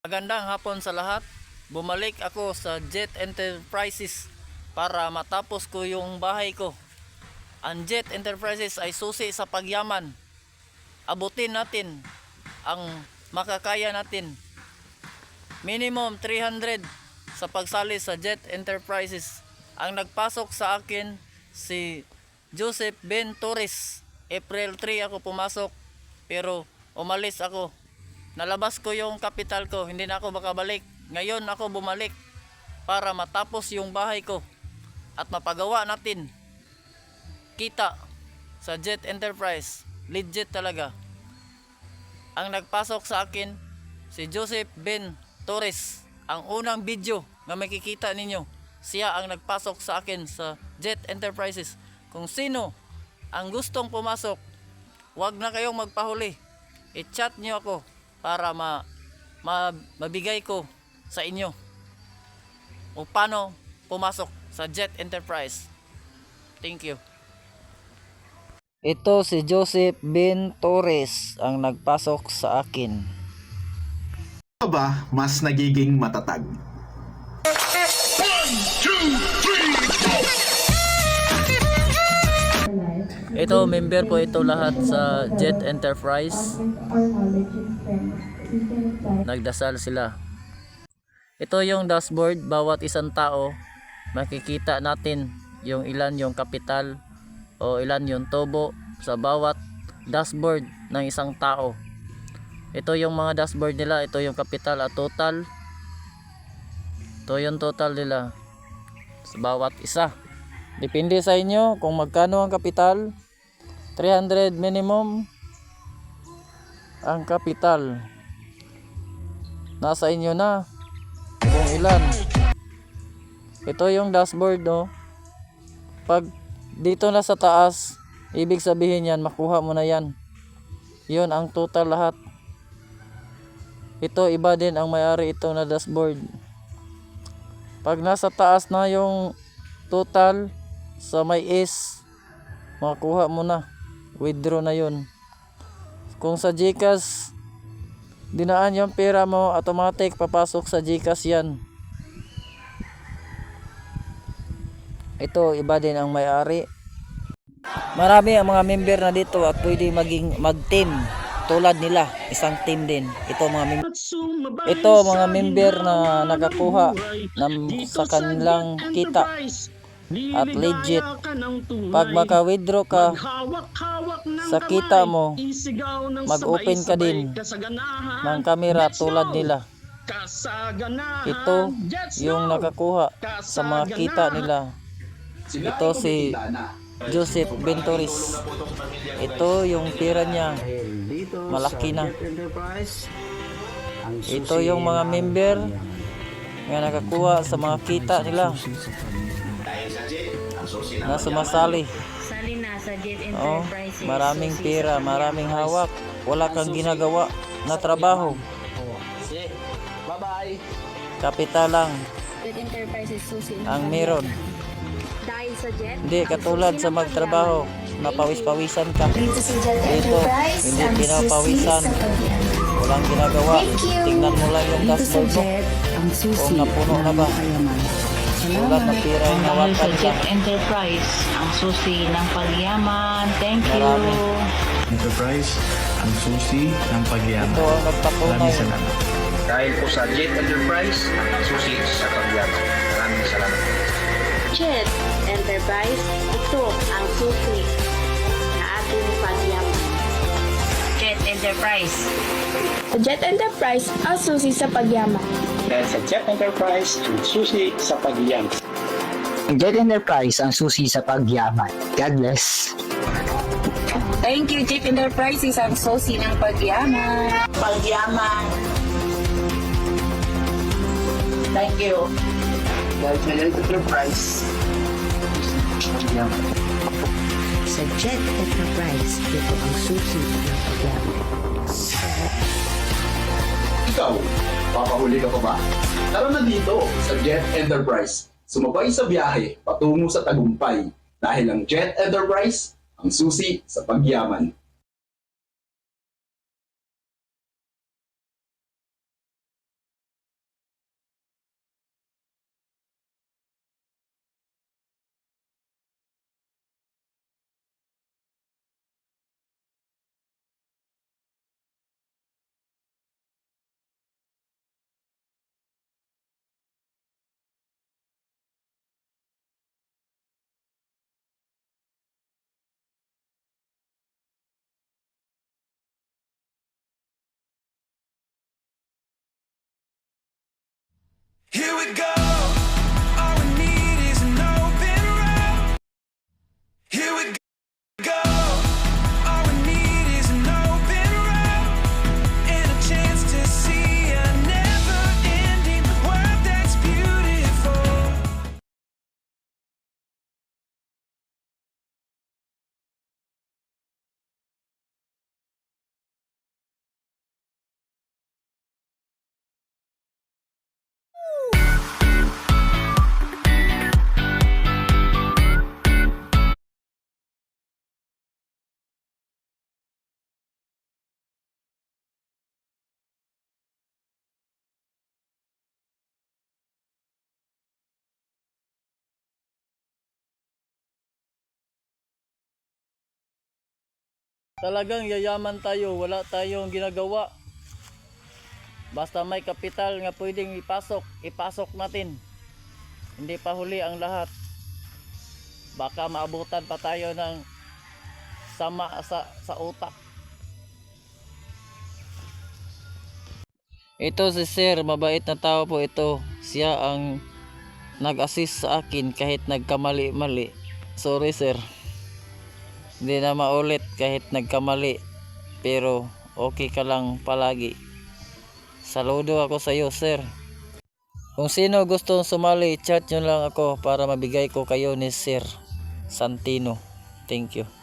Magandang hapon sa lahat. Bumalik ako sa Jet Enterprises para matapos ko yung bahay ko. Ang Jet Enterprises ay susi sa pagyaman. Abutin natin ang makakaya natin. Minimum 300 sa pagsali sa Jet Enterprises. Ang nagpasok sa akin si Joseph Ben Torres. April 3 ako pumasok pero umalis ako nalabas ko yung kapital ko, hindi na ako makabalik. Ngayon ako bumalik para matapos yung bahay ko at mapagawa natin kita sa Jet Enterprise. Legit talaga. Ang nagpasok sa akin si Joseph Ben Torres. Ang unang video na makikita ninyo, siya ang nagpasok sa akin sa Jet Enterprises. Kung sino ang gustong pumasok, wag na kayong magpahuli. I-chat nyo ako para ma, ma mabigay ko sa inyo o paano pumasok sa Jet Enterprise. Thank you. Ito si Joseph Ben Torres ang nagpasok sa akin. Ano ba mas nagiging matatag? Ito member po ito lahat sa Jet Enterprise. Nagdasal sila. Ito yung dashboard bawat isang tao. Makikita natin yung ilan yung kapital o ilan yung tobo sa bawat dashboard ng isang tao. Ito yung mga dashboard nila, ito yung kapital at total. Ito yung total nila sa bawat isa. Depende sa inyo kung magkano ang kapital. 300 minimum ang kapital. Nasa inyo na kung ilan. Ito yung dashboard no. Pag dito na sa taas, ibig sabihin yan, makuha mo na yan. Yun ang total lahat. Ito iba din ang may-ari ito na dashboard. Pag nasa taas na yung total sa may is, makuha mo na. Withdraw na yun. Kung sa Gcash, dinaan yung pera mo, automatic papasok sa Gcash yan. Ito, iba din ang may-ari. Marami ang mga member na dito at pwede maging mag-team tulad nila, isang team din. Ito mga mem- ito mga member na nakakuha ng sa kanilang kita at legit. Pag maka-withdraw ka sa kita mo, mag-open ka din ng camera tulad nila. Ito yung nakakuha sa mga kita nila. Ito si Joseph Bentoris. Ito yung pera niya. Malaki na. Ito yung mga member nga nakakuha sa mga kita nila na sumasali. Sali na sa Jet Oh, Enterprises. maraming pera, maraming hawak. Wala kang ginagawa na trabaho. Kapital lang Jet Enterprises susi ng ang meron. Dahil sa Jet, Hindi katulad sa magtrabaho, napawis-pawisan ka. Dito sa Jet Dito, Enterprise, hindi ang pinapawisan. susi sa pagyan. Walang ginagawa. Thank you. Tingnan mo lang yung Dito sa dashboard mo. Jet, ang susi Kung napuno na ba? ng kayaman. Tulad ng pira yung Dahil hawakan sa nila. Jet Enterprise, ang susi ng pagyaman. Thank you. Marami. Enterprise, ang susi ng pagyaman. Ito ang. Maraming salamat. Dahil po sa Jet Enterprise, ang susi sa pagyaman. Maraming salamat. Jet Enterprise, ito ang susi Enterprise. Sa Jet Enterprise, ang susi sa pagyaman. Dahil sa Jet Enterprise, ang susi sa pagyaman. Jet Enterprise ang susi sa pagyaman. God bless. Thank you, Jet Enterprises, ang susi ng pagyaman. Pagyaman. Thank you. Dahil sa Jet Enterprise, Sa Jet Enterprise, ito ang susi ng pagyaman. Ikaw, papahuli ka pa ba? Tara na dito sa Jet Enterprise. Sumabay sa biyahe patungo sa tagumpay dahil ang Jet Enterprise ang susi sa pagyaman. Go. Talagang yayaman tayo, wala tayong ginagawa. Basta may kapital nga pwedeng ipasok, ipasok natin. Hindi pa huli ang lahat. Baka maabutan pa tayo ng sama sa, sa utak. Ito si Sir, mabait na tao po ito. Siya ang nag-assist sa akin kahit nagkamali-mali. Sorry Sir. Hindi na maulit kahit nagkamali. Pero okay ka lang palagi. Saludo ako sa iyo, sir. Kung sino gustong sumali, chat nyo lang ako para mabigay ko kayo ni Sir Santino. Thank you.